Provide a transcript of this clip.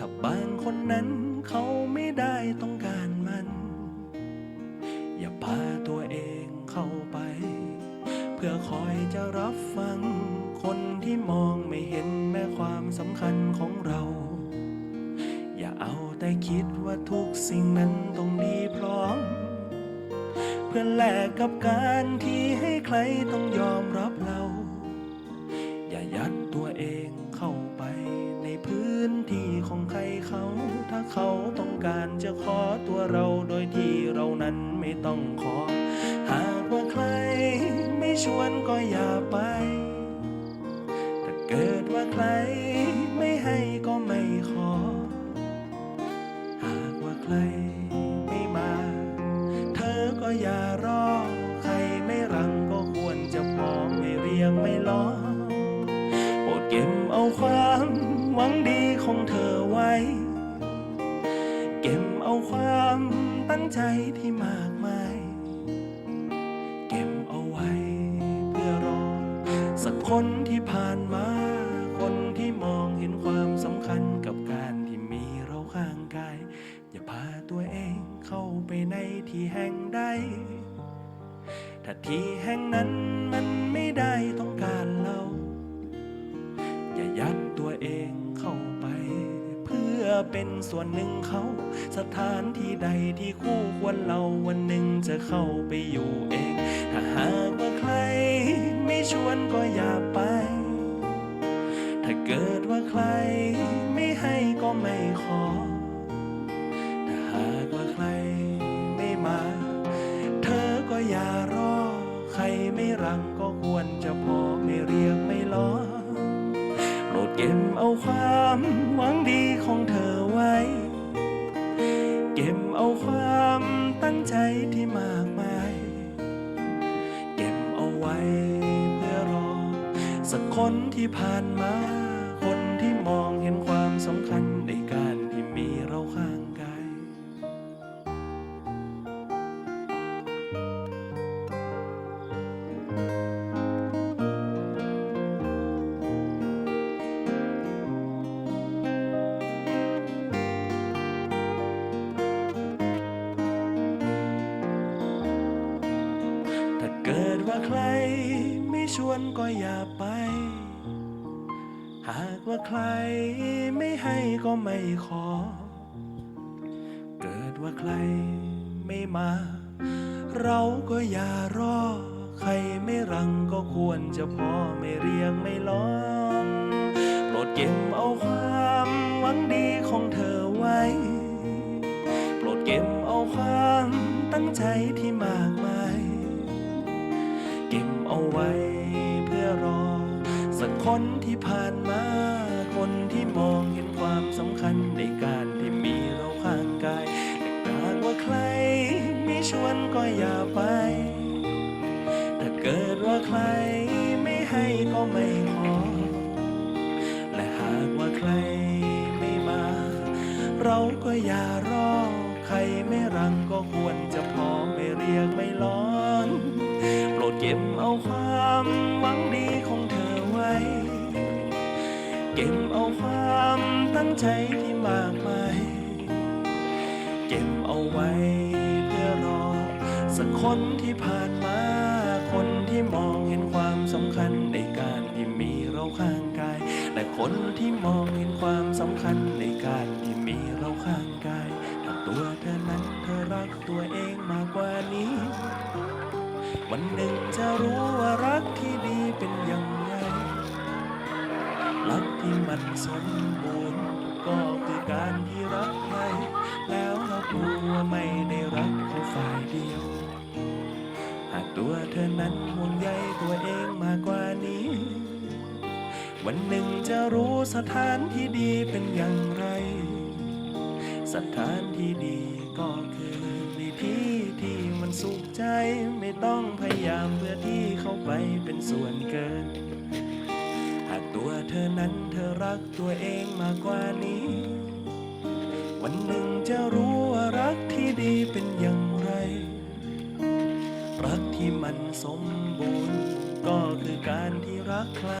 ถ้าบางคนนั้นเขาไม่ได้ต้องการมัน อย่าพาตัวเองเข้าไป เพื่อคอยจะรับฟัง คนที่มองไม่เห็นแม้ความสำคัญของเรา อย่าเอาแต่คิดว่าทุกสิ่งนั้นต้องดีพร้อม เพื่อแลกกับการที่ให้ใครต้องยอมรับ ไม่ต้องขอ หากว่าใครไม่ชวนก็อย่าไป ถ้าเกิดว่าใครไม่ให้ก็ไม่ขอ หากว่าใครไม่มา เธอก็อย่ารอ ใครไม่รังก็ควรจะพอไม่เรียงไม่ล้อโปรดเก็บเอาความหวังดีของเธอไว้ ใจที่มากมาย เก็บเอาไว้ เพื่อรอ สักคนที่ผ่านมา คนที่มองเห็นความสำคัญกับการที่มีเราข้างกาย อย่าพาตัวเองเข้าไปในที่แห่งใด ถ้าที่แห่งนั้นมัน เป็นส่วนหนึ่งเขา สถานที่ใดที่คู่ควรเราวันหนึ่งจะเข้าไปอยู่เอง ถ้าหากว่าใคร ไม่ชวนก็อย่าไป ถ้าเกิดว่าใคร ไม่ให้ก็ไม่ เก็บเอาความหวังดีของเธอไว้ เก็บเอาความตั้งใจที่มากมาย เก็บเอาไว้เพื่อรอ สักคนที่ผ่านมา เกิดว่าใครไม่ชวนก็อย่าไป หากว่าใครไม่ให้ก็ไม่ขอ เกิดว่าใครไม่มา เราก็อย่ารอ ใครไม่รังก็ควรจะพอไม่เรียงไม่ล้อมโปรดเก็บเอาความหวังดีของเธอไว้ โปรดเก็บเอาความตั้งใจที่มา คนที่ผ่านมา คนที่มองเห็นความสำคัญในการที่มีเราข้างกายแต่หากว่าใครไม่ชวนก็อย่าไป ถ้าเกิดว่าใครไม่ให้ก็ไม่ขอ และหากว่าใครไม่มา เราก็อย่ารอ ใครไม่รังก็ควรจะพอไม่เรียกไม่ร้อน โปรดเก็บเอาความ เก็บเอาความตั้งใจที่มากมายเก็บเอาไว้เพื่อรอ สักคนที่ผ่านมา คนที่มองเห็นความสำคัญในการที่มีเราข้างกาย และคนที่มองเห็นความสำคัญในการที่มีเราข้างกายถ้าตัวเธอนั้นเธอรักตัวเองมากกว่านี้ วันหนึ่งจะรู้ว่ารักที่ดีเป็นอย่าง รักที่มันสมบูรณ์ ก็คือการที่รักใครแล้วรับรู้ว่าไม่ได้รักแค่ฝ่ายเดียว หากตัวเธอนั้นห่วงใยตัวเองมากกว่านี้ วันหนึ่งจะรู้สถานที่ดีเป็นอย่างไร สถานที่ดีก็คือในที่ที่มันสุขใจไม่ต้องพยายามเพื่อที่เข้าไปเป็นส่วนเกิน ตัวเธอนั้นเธอรักตัวเองมากกว่านี้ วันหนึ่งจะรู้ว่ารักที่ดีเป็นอย่างไร รักที่มันสมบูรณ์ ก็คือการที่รักใคร